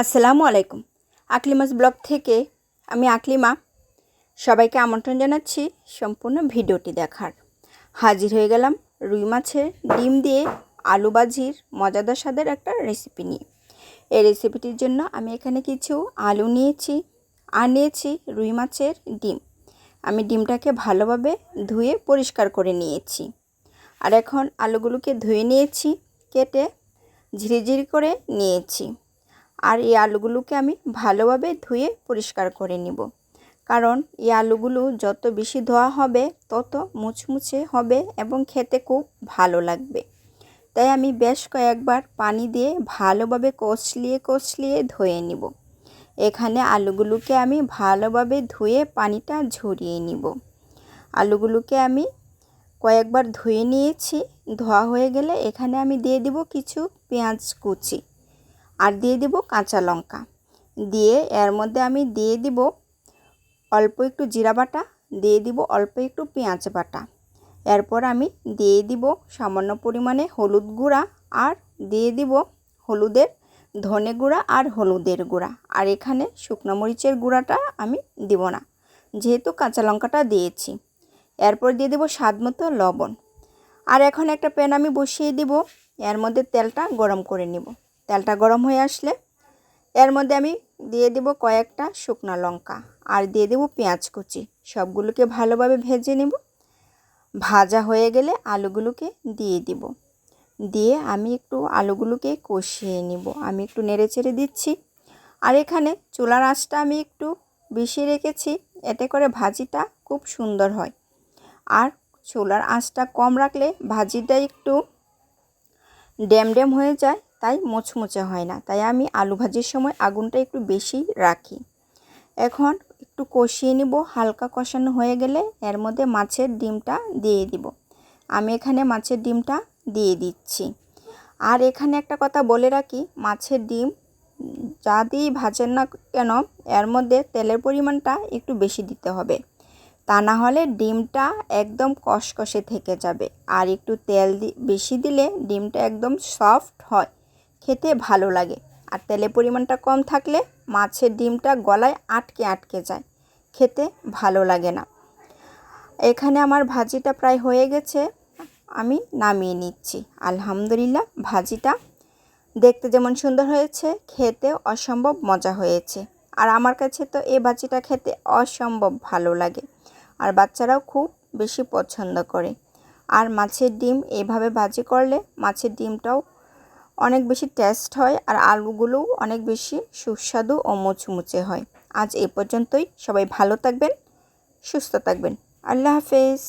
আসসালামু আলাইকুম। আকলিমাস ব্লগ থেকে আমি আকলিমা। সবাইকে আমন্ত্রণ জানাচ্ছি সম্পূর্ণ ভিডিওটি দেখার। হাজির হয়ে গেলাম রুই মাছের ডিম দিয়ে আলু বাজির মজাদার স্বাদের একটা রেসিপি নিয়ে। এই রেসিপিটির জন্য আমি এখানে কিছু আলু নিয়েছি, আর নিয়েছি রুই মাছের ডিম। আমি ডিমটাকে ভালোভাবে ধুয়ে পরিষ্কার করে নিয়েছি। আর এখন আলুগুলোকে ধুয়ে নিয়েছি, কেটে ঝিরিঝিরি করে নিয়েছি। আর এই আলুগুলোকে আমি ভালোভাবে ধুয়ে পরিষ্কার করে নিব। কারণ এই আলুগুলো যত বেশি ধোয়া হবে, তত মুচমুচে হবে এবং খেতে খুব ভালো লাগবে। তাই আমি বেশ কয়েকবার পানি দিয়ে ভালোভাবে কষলিয়ে কষলিয়ে ধুয়ে নিব। এখানে আলুগুলোকে আমি ভালোভাবে ধুয়ে পানিটা ঝরিয়ে নিব। আলুগুলোকে আমি কয়েকবার ধুয়ে নিয়েছি। ধোয়া হয়ে গেলে এখানে আমি দিয়ে দিব কিছু পেঁয়াজ কুচি। আর দিয়ে দিব কাঁচা লঙ্কা। দিয়ে এর মধ্যে আমি দিয়ে দিব অল্প একটু জিরা বাটা, দিয়ে দিব অল্প একটু পেঁয়াজ বাটা। এরপর আমি দিয়ে দিব সামান্য পরিমাণে হলুদ গুঁড়া আর দিয়ে দিব হলুদের, ধনে গুঁড়া আর হলুদের গুঁড়া। আর এখানে শুকনো মরিচের গুঁড়াটা আমি দিব না, যেহেতু কাঁচা লঙ্কাটা দিয়েছি। এরপর দিয়ে দেবো স্বাদ মতো লবণ। আর এখন একটা প্যান আমি বসিয়ে দিব, এর মধ্যে তেলটা গরম করে নিব। তেলটা গরম হয়ে আসলে এর মধ্যে আমি দিয়ে দেব কয়েকটা শুকনো লঙ্কা আর দিয়ে দেব পেঁয়াজ কুচি। সবগুলোকে ভালোভাবে ভেজে নেব। ভাজা হয়ে গেলে আলুগুলোকে দিয়ে দিব। দিয়ে আমি একটু আলুগুলোকে কষিয়ে নিব। আমি একটু নেড়ে চেড়ে দিচ্ছি। আর এখানে চুলার আঁচটা আমি একটু বেশি রেখেছি, এতে করে ভাজিটা খুব সুন্দর হয়। আর চুলার আঁচটা কম রাখলে ভাজিটা একটু ড্যাম ড্যাম হয়ে যায়। তাই মোচমোচে হয় না। তাই আমি আলু ভাজির সময় আগুনটা একটু বেশি রাখি। এখন একটু কষিয়ে নিব। হালকা কষানো হয়ে গেলে এর মধ্যে মাছের ডিমটা দিয়ে দিব। আমি এখানে মাছের ডিমটা দিয়ে দিচ্ছি। আর এখানে একটা কথা বলে রাখি, মাছের ডিম যা দিয়েই ভাজেন না কেন, এর মধ্যে তেলের পরিমাণটা একটু বেশি দিতে হবে। তা না হলে ডিমটা একদম কষকষে থেকে যাবে। আর একটু তেল বেশি দিলে ডিমটা একদম সফট হয়। খেতে ভালো লাগে। আর তেলের পরিমাণটা কম থাকলে মাছের ডিমটা গলায় আটকে আটকে যায়। খেতে ভালো লাগে না। এখানে আমার ভাজিটা প্রায় হয়ে গেছে। আমি নামিয়ে নিচ্ছি। আলহামদুলিল্লাহ, ভাজিটা দেখতে যেমন সুন্দর হয়েছে খেতে অসম্ভব মজা হয়েছে। আর আমার কাছে তো এই ভাজিটা খেতে অসম্ভব ভালো লাগে। আর বাচ্চারাও খুব বেশি পছন্দ করে। আর মাছের ডিম এভাবে ভাজি করলে মাছের ডিমটাও অনেক বেশি টেস্ট হয় আর আলুগুলোও অনেক বেশি সুস্বাদু ও মুচমুচে হয়। আজ এ পর্যন্তই। সবাই ভালো থাকবেন, সুস্থ থাকবেন। আল্লাহ হাফেজ।